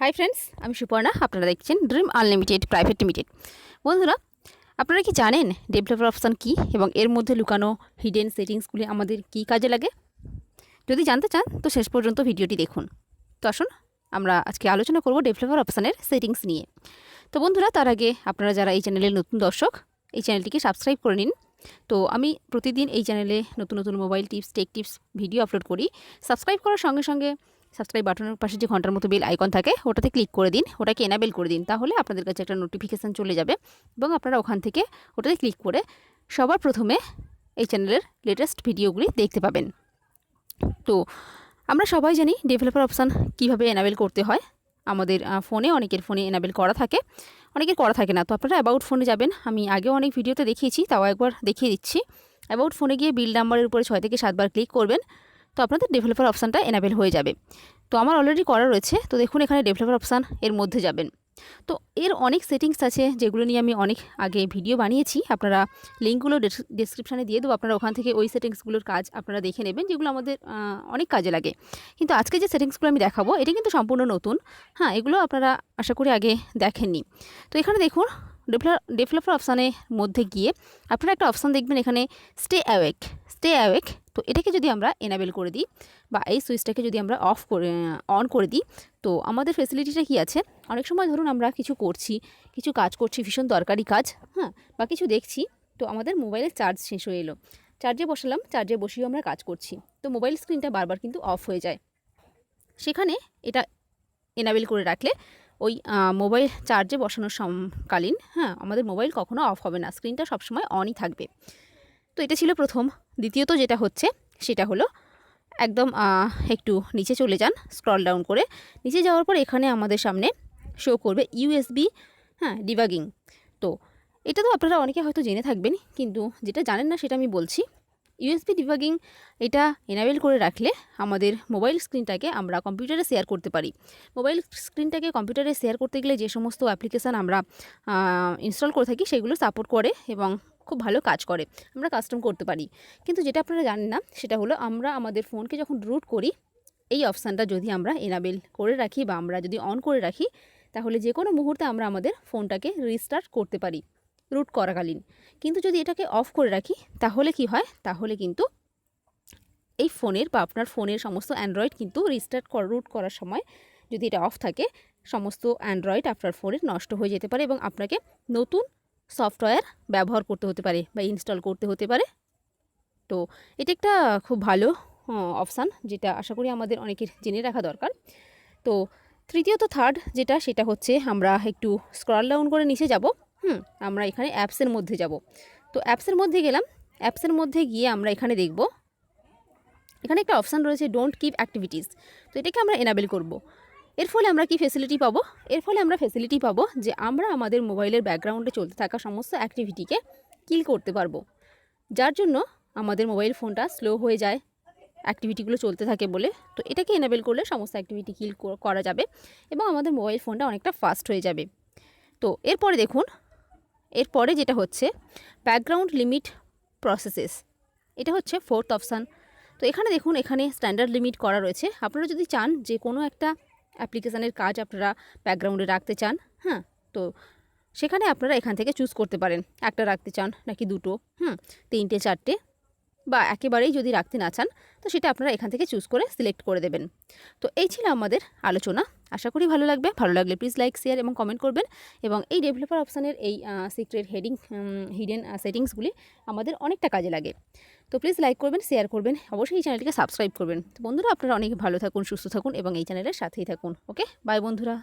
Hi friends আমি সুপর্ণা, আপনারা দেখছেন ড্রিম আনলিমিটেড প্রাইভেট লিমিটেড বন্ধুরা, আপনারা কি জানেন ডেভেলপার অপশান কী এবং এর মধ্যে লুকানো হিডেন সেটিংসগুলি আমাদের কী কাজে লাগে? যদি জানতে চান, তো শেষ পর্যন্ত ভিডিওটি দেখুন। তো আসুন, আমরা আজকে আলোচনা করব ডেভেলপার অপশানের সেটিংস নিয়ে। তো বন্ধুরা, তার আগে আপনারা যারা এই চ্যানেলের নতুন দর্শক, এই চ্যানেলটিকে সাবস্ক্রাইব করে নিন। তো আমি প্রতিদিন এই চ্যানেলে নতুন নতুন mobile tips tech tips video upload করি। সাবস্ক্রাইব করার সঙ্গে সঙ্গে সাবস্ক্রাইব বাটনের পাশে যে ঘণ্টার মতো বেল আইকন থাকে, ওটাতে ক্লিক করে দিন, ওটাকে এনাবেল করে দিন, তাহলে আপনাদের কাছে একটা নোটিফিকেশান চলে যাবে এবং আপনারা ওখান থেকে ওটাতে ক্লিক করে সবার প্রথমে এই চ্যানেলের লেটেস্ট ভিডিওগুলি দেখতে পাবেন। তো আমরা সবাই জানি ডেভেলপার অপশান কীভাবে এনাবেল করতে হয়। আমাদের ফোনে অনেকের ফোনে এনাবেল করা থাকে, অনেকের করা থাকে না। তো আপনারা অ্যাবাউট ফোনে যাবেন। আমি আগেও অনেক ভিডিওতে দেখিয়েছি, তাও একবার দেখিয়ে দিচ্ছি। অ্যাবাউট ফোনে গিয়ে বিল নাম্বারের উপরে ছয় থেকে সাতবার ক্লিক করবেন। তো আপনাদের ডেভেলপার অপশানটা এনাবেল হয়ে যাবে। তো আমার অলরেডি করা রয়েছে, তো দেখুন এখানে ডেভেলপার অপশান এর মধ্যে যাবেন। তো এর অনেক সেটিংস আছে, যেগুলো নিয়ে আমি অনেক আগে ভিডিও বানিয়েছি, আপনারা লিঙ্কগুলো ডিসক্রিপশানে দিয়ে দেবো, আপনারা ওখান থেকে ওই সেটিংসগুলোর কাজ আপনারা দেখে নেবেন, যেগুলো আমাদের অনেক কাজে লাগে। কিন্তু আজকে যে সেটিংসগুলো আমি দেখাবো, এটা কিন্তু সম্পূর্ণ নতুন। হ্যাঁ এগুলো আপনারা আশা করি আগে দেখেননি। তো এখানে দেখুন ডেভেলপার অপশানের মধ্যে গিয়ে আপনারা একটা অপশান দেখবেন এখানে স্টে অ্যাওয়েক স্টে অ্যাওয়েক তো এটাকে যদি আমরা এনাবেল করে দিই বা এই সুইচটাকে যদি আমরা অফ করে অন করে দিই, তো আমাদের ফেসিলিটিটা কি আছে? অনেক সময় ধরুন আমরা কিছু করছি, কিছু কাজ করছি, ভীষণ দরকারি কাজ হ্যাঁ বা কিছু দেখছি, তো আমাদের মোবাইলের চার্জ শেষ হয়ে এলো। চার্জে বসালাম চার্জে বসিয়েও আমরা কাজ করছি, তো মোবাইল স্ক্রিনটা বারবার কিন্তু অফ হয়ে যায়। সেখানে এটা এনাবেল করে রাখলে ওই মোবাইল চার্জে বসানোর সমকালীন হ্যাঁ আমাদের মোবাইল কখনো অফ হবে না, স্ক্রিনটা সবসময় অনই থাকবে। তো এটা ছিল প্রথম। দ্বিতীয়ত যেটা হচ্ছে, সেটা হলো একদম একটু নিচে চলে যান, স্ক্রল ডাউন করে। নিচে যাওয়ার পর এখানে আমাদের সামনে শো করবে ইউএসবি হ্যাঁ ডিবাগিং তো এটা তো আপনারা অনেকে হয়তো জেনে থাকবেন, কিন্তু যেটা জানেন না সেটা আমি বলছি। ইউএসবি ডিবাগিং এটা এনাবেল করে রাখলে আমাদের মোবাইল স্ক্রিনটাকে আমরা কম্পিউটারে শেয়ার করতে পারি। মোবাইল স্ক্রিনটাকে কম্পিউটারে শেয়ার করতে গেলে যে সমস্ত অ্যাপ্লিকেশান আমরা ইনস্টল করে থাকি সেগুলো সাপোর্ট করে এবং খুব ভালো কাজ করে, আমরা কাস্টম করতে পারি। কিন্তু যেটা আপনারা জানেন না, সেটা হলো আমরা আমাদের ফোনকে যখন রুট করি, এই অপশানটা যদি আমরা এনাবেল করে রাখি বা আমরা যদি অন করে রাখি, তাহলে যে কোনো মুহূর্তে আমরা আমাদের ফোনটাকে রিস্টার্ট করতে পারি। রুট করাকালীন। কিন্তু যদি এটাকে অফ করে রাখি, তাহলে কি হয়? তাহলে কিন্তু এই ফোনের বা আপনার ফোনের সমস্ত অ্যান্ড্রয়েড কিন্তু রিস্টার্ট রুট করার সময় যদি এটা অফ থাকে, সমস্ত অ্যান্ড্রয়েড আপনার ফোনের নষ্ট হয়ে যেতে পারে এবং আপনাকে নতুন সফটওয়্যার ব্যবহার করতে হতে পারে বা ইনস্টল করতে হতে পারে। তো এটা একটা খুব ভালো অপশান যেটা আশা করি আমাদের অনেকের জেনে রাখা দরকার। তো তৃতীয়ত থার্ড যেটা, সেটা হচ্ছে আমরা একটু স্ক্রল ডাউন করে নিচে যাব। হুম, আমরা এখানে অ্যাপসের মধ্যে যাব। তো অ্যাপসের মধ্যে গেলাম। অ্যাপসের মধ্যে গিয়ে আমরা এখানে দেখব। এখানে একটা অপশান রয়েছে ডোন্ট কিপ অ্যাক্টিভিটিস তো এটাকে আমরা এনাবেল করব। এর ফলে আমরা কি ফেসিলিটি পাবো? এর ফলে আমরা ফেসিলিটি পাবো যে আমরা আমাদের মোবাইলের ব্যাকগ্রাউন্ডে চলতে থাকা সমস্ত অ্যাক্টিভিটিকে কিল করতে পারব। যার জন্য আমাদের মোবাইল ফোনটা স্লো হয়ে যায় অ্যাক্টিভিটিগুলো চলতে থাকে বলে। তো এটাকে এনাবেল করলে সমস্ত অ্যাক্টিভিটি কিল করা যাবে এবং আমাদের মোবাইল ফোনটা অনেকটা ফাস্ট হয়ে যাবে। তো এরপরে দেখুন এরপরে যেটা হচ্ছে ব্যাকগ্রাউন্ড লিমিট প্রসেসেস এটা হচ্ছে ফোর্থ অপশান তো এখানে দেখুন, এখানে স্ট্যান্ডার্ড লিমিট করা রয়েছে। আপনারা যদি চান যে কোনো একটা অ্যাপ্লিকেশানের কাজ আপনারা ব্যাকগ্রাউন্ডে রাখতে চান হ্যাঁ তো সেখানে আপনারা এখান থেকে চুজ করতে পারেন। একটা রাখতে চান নাকি দুটো, হুম, তিনটে, চারটে, বা একেবারেই যদি রাখতে না চান, তো সেটা আপনারা এখান থেকে চুজ করে সিলেক্ট করে দেবেন। তো এই ছিল আমাদের আলোচনা। আশা করি ভালো লাগবে। ভালো লাগলে প্লিজ লাইক শেয়ার এবং কমেন্ট করবেন। এবং এই ডেভেলপার অপশানের এই সিক্রেট হেডিং হিডেন সেটিংসগুলি আমাদের অনেকটা কাজে লাগে। তো প্লিজ লাইক করবেন শেয়ার করবেন, অবশ্যই এই চ্যানেলটিকে সাবস্ক্রাইব করবেন। তো বন্ধুরা, আপনারা অনেক ভালো থাকুন, সুস্থ থাকুন এবং এই চ্যানেলের সাথেই থাকুন। ওকে বাই বন্ধুরা।